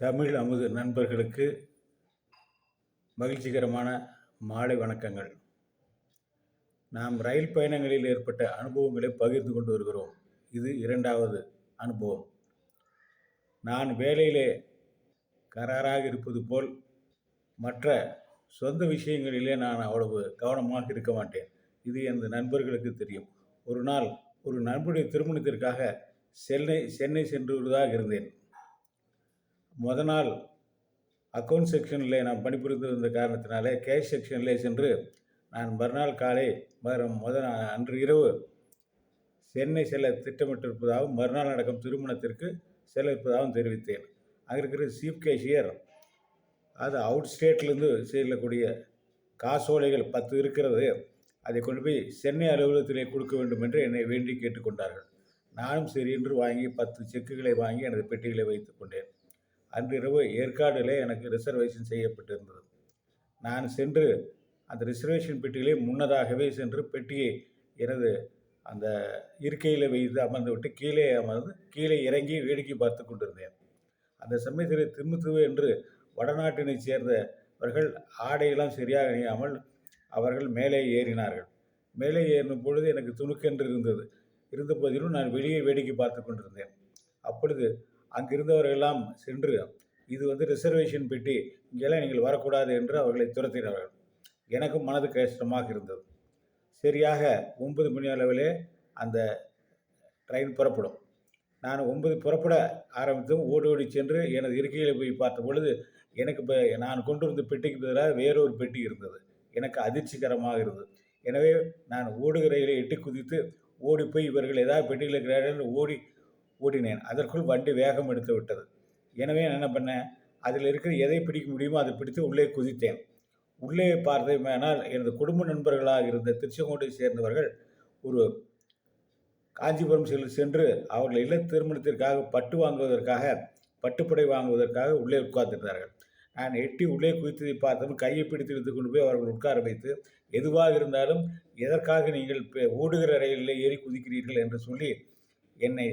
தமிழ் அமுது நண்பர்களுக்கு மகிழ்ச்சிகரமான மாலை வணக்கங்கள். நாம் ரயில் பயணங்களில் ஏற்பட்ட அனுபவங்களை பகிர்ந்து கொண்டு வருகிறோம். இது இரண்டாவது அனுபவம். நான் வேலையிலே கராராக இருப்பது போல் மற்ற சொந்த விஷயங்களிலே நான் அவ்வளவு கவனமாக இருக்க மாட்டேன். இது எனது நண்பர்களுக்கு தெரியும். ஒரு நாள் ஒரு நண்புடைய திருமணத்திற்காக சென்னை சென்னை சென்று இருந்தேன். முத நாள் அக்கௌண்ட் செக்ஷனில் நான் பணிபுரிந்து வந்த காரணத்தினாலே கேஷ் செக்ஷனிலே சென்று நான் மறுநாள் காலை மறு முத அன்று இரவு சென்னை செல்ல திட்டமிட்டிருப்பதாகவும் மறுநாள் நடக்கும் திருமணத்திற்கு செல்ல இருப்பதாகவும் தெரிவித்தேன். அங்கே இருக்கிற சீஃப் கேஷியர் அது அவுட் ஸ்டேட்லேருந்து செல்லக்கூடிய காசோலைகள் பத்து இருக்கிறது. அதை கொண்டு போய் சென்னை அலுவலகத்திலே கொடுக்க வேண்டும் என்று என்னை வேண்டி கேட்டுக்கொண்டார்கள். நானும் சரி என்று வாங்கி பத்து செக்குகளை வாங்கி எனது பெட்டிகளை வைத்துக் கொண்டேன். அன்றிரவு ஏற்காடிலே எனக்கு ரிசர்வேஷன் செய்யப்பட்டிருந்தது. நான் சென்று அந்த ரிசர்வேஷன் பெட்டியிலே முன்னதாகவே சென்று பெட்டியை எனது அந்த இருக்கையில் வைத்து அமர்ந்து விட்டு கீழே அமர்ந்து கீழே இறங்கி வேடிக்கை பார்த்து கொண்டிருந்தேன். அந்த சமயத்தில் திரும்புத்துவு என்று வடநாட்டினைச் சேர்ந்தவர்கள் ஆடையெல்லாம் சரியாக அணியாமல் அவர்கள் மேலே ஏறினார்கள். மேலே ஏறின பொழுது எனக்கு துணுக்கென்று இருந்தது. இருந்த போதிலும் நான் வெளியே வேடிக்கை பார்த்து கொண்டிருந்தேன். அப்பொழுது அங்கிருந்தவர்களெல்லாம் சென்று இது வந்து ரிசர்வேஷன் பெட்டி இங்கெல்லாம் நீங்கள் வரக்கூடாது என்று அவர்களை துரத்தினார்கள். எனக்கும் மனது கஷ்டமாக இருந்தது. சரியாக ஒன்பது மணி அளவிலே அந்த ட்ரெயின் புறப்படும். நான் ஒன்பது புறப்பட ஆரம்பித்தும் ஓடி ஓடி சென்று எனது இருக்கையில் போய் பார்த்த பொழுது எனக்கு இப்போ நான் கொண்டு வந்த பெட்டிக்கு பதிலாக வேறொரு பெட்டி இருந்தது. எனக்கு அதிர்ச்சிகரமாக இருந்தது. எனவே நான் ஓடுகிற எட்டி குதித்து ஓடி போய் இவர்கள் ஏதாவது பெட்டியில் இருக்கிறார்கள் ஓடி ஓடினேன் அதற்குள் வண்டி வேகம் எடுத்து விட்டது. எனவே நான் என்ன பண்ணேன்? அதில் இருக்கிற எதை பிடிக்க முடியுமோ அதை பிடித்து உள்ளே குதித்தேன். உள்ளே பார்த்தேனால் எனது குடும்ப நண்பர்களாக இருந்த திருச்செங்கோட்டை சேர்ந்தவர்கள் ஒரு காஞ்சிபுரம் சென்று அவர்கள் இல்ல திருமணத்திற்காக பட்டு வாங்குவதற்காக பட்டுப்புடை வாங்குவதற்காக உள்ளே உட்கார்ந்திருந்தார்கள். நான் எட்டி உள்ளே குதித்ததை பார்த்தவன் கையை பிடித்து இழுத்து கொண்டு போய் அவர்கள் உட்கார வைத்து எதுவாக இருந்தாலும் எதற்காக நீங்கள் ஓடுகிற ரயிலில் ஏறி குதிக்கிறீர்கள்? என்று சொல்லி என்னை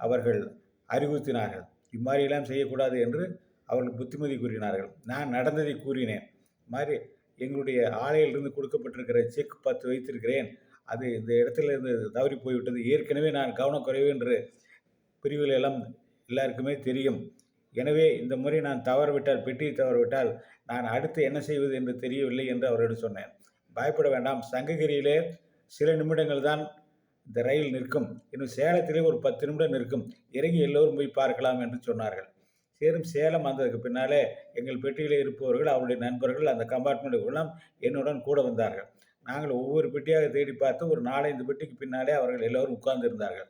அவர்கள் அறிவுறுத்தினார்கள். இம்மாதிரியெல்லாம் செய்யக்கூடாது என்று அவர்கள் புத்திமதி கூறினார்கள். நான் நடந்ததை கூறினேன். மாதிரி எங்களுடைய ஆலையிலிருந்து கொடுக்கப்பட்டிருக்கிற செக் பார்த்து வைத்திருக்கிறேன். அது இந்த இடத்துல இருந்து தவறி போய்விட்டது. ஏற்கனவே நான் கவனக்குறைவு என்று பிரிவில் எல்லாம் எல்லாருக்குமே தெரியும். எனவே இந்த முறை நான் தவறவிட்டால் பெட்டியை தவறவிட்டால் நான் அடுத்து என்ன செய்வது என்று தெரியவில்லை என்று அவரிடம் சொன்னேன். பயப்பட வேண்டாம். சங்ககிரியிலே சில நிமிடங்கள் தான் இந்த ரயில் நிற்கும். இன்னும் சேலத்திலே ஒரு பத்து நிமிடம் நிற்கும். இறங்கி எல்லோரும் போய் பார்க்கலாம் என்று சொன்னார்கள். சேரும் சேலம் வந்ததுக்கு பின்னாலே எங்கள் பெட்டியில் இருப்பவர்கள் அவருடைய நண்பர்கள் அந்த கம்பார்ட்மெண்ட்டுக்குள்ளாம் என்னுடன் கூட வந்தார்கள். நாங்கள் ஒவ்வொரு பெட்டியாக தேடி பார்த்து ஒரு நாலஞ்சு பெட்டிக்கு பின்னாலே அவர்கள் எல்லோரும் உட்கார்ந்திருந்தார்கள்.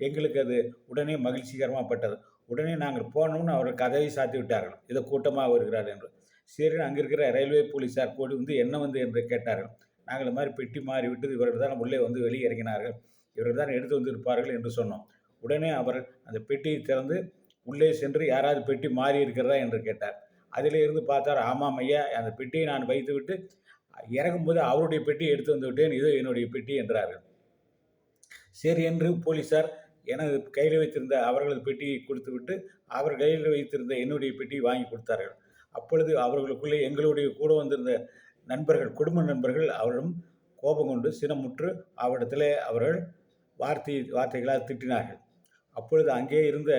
எங்களுக்கு அது உடனே மகிழ்ச்சிகரமாகப்பட்டது உடனே நாங்கள் போனோம்னு அவர்கள் கதவை சாத்தி விட்டார்கள். இதை கூட்டமாக வருகிறார் என்று. சரி அங்கே இருக்கிற ரயில்வே போலீஸார் கூடி வந்து என்ன வந்து என்று கேட்டார்கள். நாங்கள் மாதிரி பெட்டி மாறி விட்டு இவர்கள் தான் உள்ளே வந்து வெளியே இறங்கினார்கள். இவர்கள் தான் எடுத்து வந்திருப்பார்கள் என்று சொன்னோம். உடனே அவர் அந்த பெட்டியை திறந்து உள்ளே சென்று யாராவது பெட்டி மாறி இருக்கிறதா என்று கேட்டார். அதிலே இருந்து பார்த்தார் ஆமாம் ஐயா அந்த பெட்டியை நான் வைத்துவிட்டு இறங்கும்போது அவருடைய பெட்டியை எடுத்து வந்து விட்டேன் இது என்னுடைய பெட்டி என்றார்கள். சரி என்று போலீஸார் எனது கையில் வைத்திருந்த அவர்களது பெட்டியை கொடுத்துவிட்டு அவர் கையில் வைத்திருந்த என்னுடைய பெட்டியை வாங்கி கொடுத்தார்கள். அப்பொழுது அவர்களுக்குள்ளே எங்களுடைய கூட வந்திருந்த நண்பர்கள் குடும்ப நண்பர்கள் அவரிடம் கோபம் கொண்டு சினமுற்று அவரிடத்தில் அவர்கள் வார்த்தை வார்த்தைகளால் திட்டினார்கள். அப்பொழுது அங்கே இருந்த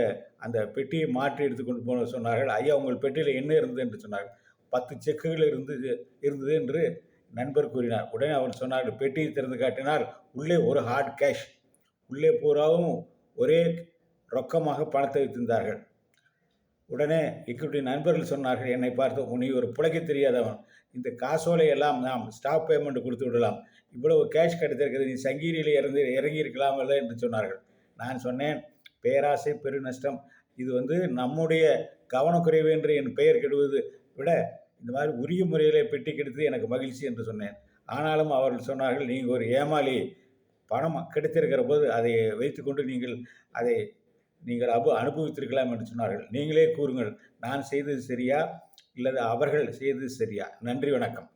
அந்த பெட்டியை மாற்றி எடுத்துக்கொண்டு போன சொன்னார்கள் ஐயா உங்கள் பெட்டியில் என்ன இருந்தது? என்று சொன்னார்கள். பத்து செக்குகள் இருந்தது இருந்தது என்று நண்பர் கூறினார். உடனே அவர் சொன்னார்கள் பெட்டியை திறந்து காட்டினார் உள்ளே ஒரு ஹார்ட் கேஷ் உள்ளே பூராவும் ஒரே ரொக்கமாக பணத்தை வைத்திருந்தார்கள். உடனே எங்களுடைய நண்பர்கள் சொன்னார்கள் என்னை பார்த்து நீ ஒரு புழைக்க தெரியாதவன். இந்த காசோலை எல்லாம் நாம் ஸ்டாப் பேமெண்ட் கொடுத்து விடலாம். இவ்வளவு கேஷ் கிடைத்திருக்கிறது நீ சங்கீரியில் இறந்து இறங்கி இருக்கலாமல்ல என்று சொன்னார்கள். நான் சொன்னேன் பேராசை பெருநஷ்டம். இது வந்து நம்முடைய கவனக்குறைவு என்று என் பெயர் கெடுவது விட இந்த மாதிரி உரிய முறையில் பெட்டி கெடுத்து எனக்கு மகிழ்ச்சி என்று சொன்னேன். ஆனாலும் அவர்கள் சொன்னார்கள் நீங்கள் ஒரு ஏமாளி. பணம் கிடைத்திருக்கிற போது அதை வைத்துக்கொண்டு நீங்கள் அதை நீங்கள் அபு அனுபவித்திருக்கலாம் என்று சொன்னார்கள். நீங்களே கூறுங்கள் நான் செய்தது சரியா? இல்லது அவர்கள் செய்தது சரியா? நன்றி வணக்கம்.